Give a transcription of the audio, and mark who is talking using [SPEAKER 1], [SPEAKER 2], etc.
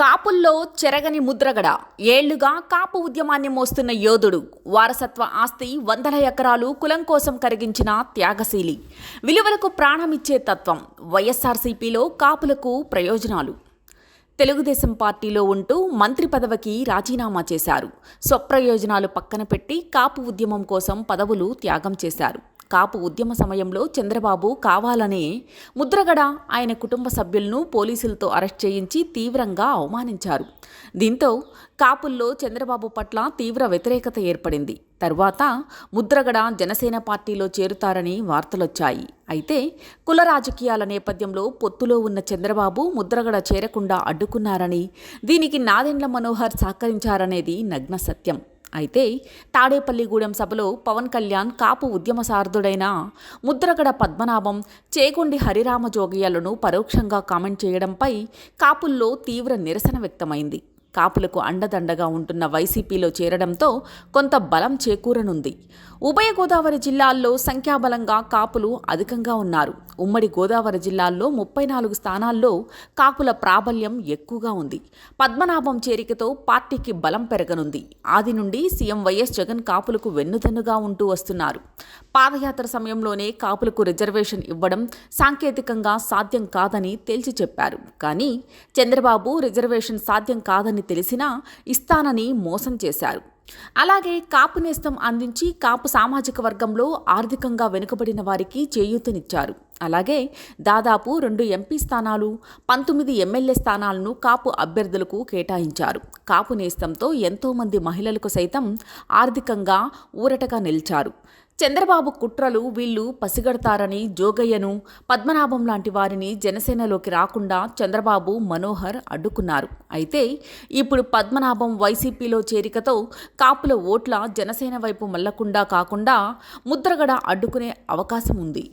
[SPEAKER 1] కాపుల్లో చెరగని ముద్రగడ. ఏళ్ళుగా కాపు ఉద్యమాన్ని మోస్తున్న యోధుడు. వారసత్వ ఆస్తి వందల ఎకరాలు కులం కోసం కరిగించిన త్యాగశీలి. విలువలకు ప్రాణమిచ్చే తత్వం వైఎస్ఆర్సీపీలో కాపులకు ప్రయోజనాలు. తెలుగుదేశం పార్టీలో ఉంటూ మంత్రి పదవికి రాజీనామా చేశారు. స్వప్రయోజనాలు పక్కన పెట్టి కాపు ఉద్యమం కోసం పదవులు త్యాగం చేశారు. కాపు ఉద్యమ సమయంలో చంద్రబాబు కావాలనే ముద్రగడ ఆయన కుటుంబ సభ్యులను పోలీసులతో అరెస్ట్ చేయించి తీవ్రంగా అవమానించారు. దీంతో కాపుల్లో చంద్రబాబు పట్ల తీవ్ర వ్యతిరేకత ఏర్పడింది. తర్వాత ముద్రగడ జనసేన పార్టీలో చేరుతారని వార్తలొచ్చాయి. అయితే కుల రాజకీయాల నేపథ్యంలో పొత్తులో ఉన్న చంద్రబాబు ముద్రగడ చేరకుండా అడ్డుకున్నారని దీనికి నాదెండ్ల మనోహర్ సహకరించారనేది నగ్న సత్యం. అయితే తాడేపల్లిగూడెం సభలో పవన్ కళ్యాణ్ కాపు ఉద్యమ సారథుడైన ముద్రగడ పద్మనాభం చేకొండి హరిరామ జోగయ్యలను పరోక్షంగా కామెంట్ చేయడంపై కాపుల్లో తీవ్ర నిరసన వ్యక్తమైంది. కాపులకు అండదండగా ఉంటున్న వైసీపీలో చేరడంతో కొంత బలం చేకూరనుంది. ఉభయ గోదావరి జిల్లాల్లో సంఖ్యాబలంగా కాపులు అధికంగా ఉన్నారు. ఉమ్మడి గోదావరి జిల్లాల్లో ముప్పై నాలుగు స్థానాల్లో కాపుల ప్రాబల్యం ఎక్కువగా ఉంది. పద్మనాభం చేరికతో పార్టీకి బలం పెరగనుంది. ఆది నుండి సీఎం వైఎస్ జగన్ కాపులకు వెన్నుదన్నుగా ఉంటూ వస్తున్నారు. పాదయాత్ర సమయంలోనే కాపులకు రిజర్వేషన్ ఇవ్వడం సాంకేతికంగా సాధ్యం కాదని తేల్చి చెప్పారు. కానీ చంద్రబాబు రిజర్వేషన్ సాధ్యం కాదని తెలిసినా ఇస్తానని మోసం చేశారు. అలాగే కాపు నేస్తం అందించి కాపు సామాజిక వర్గంలో ఆర్థికంగా వెనుకబడిన వారికి చేయూతనిచ్చారు. అలాగే దాదాపు రెండు ఎంపీ స్థానాలు పంతొమ్మిది ఎమ్మెల్యే స్థానాలను కాపు అభ్యర్థులకు కేటాయించారు. కాపు నేస్తంతో ఎంతోమంది మహిళలకు సైతం ఆర్థికంగా ఊరటగా నిలిచారు. చంద్రబాబు కుట్రలు వీళ్ళు పసిగడతారని జోగయ్యను పద్మనాభం లాంటి వారిని జనసేనలోకి రాకుండా చంద్రబాబు మనోహర్ అడ్డుకున్నారు. అయితే ఇప్పుడు పద్మనాభం వైసీపీలో చేరికతో కాపుల ఓట్ల జనసేన వైపు మళ్ళకుండా కాకుండా ముద్రగడ అడ్డుకునే అవకాశం ఉంది.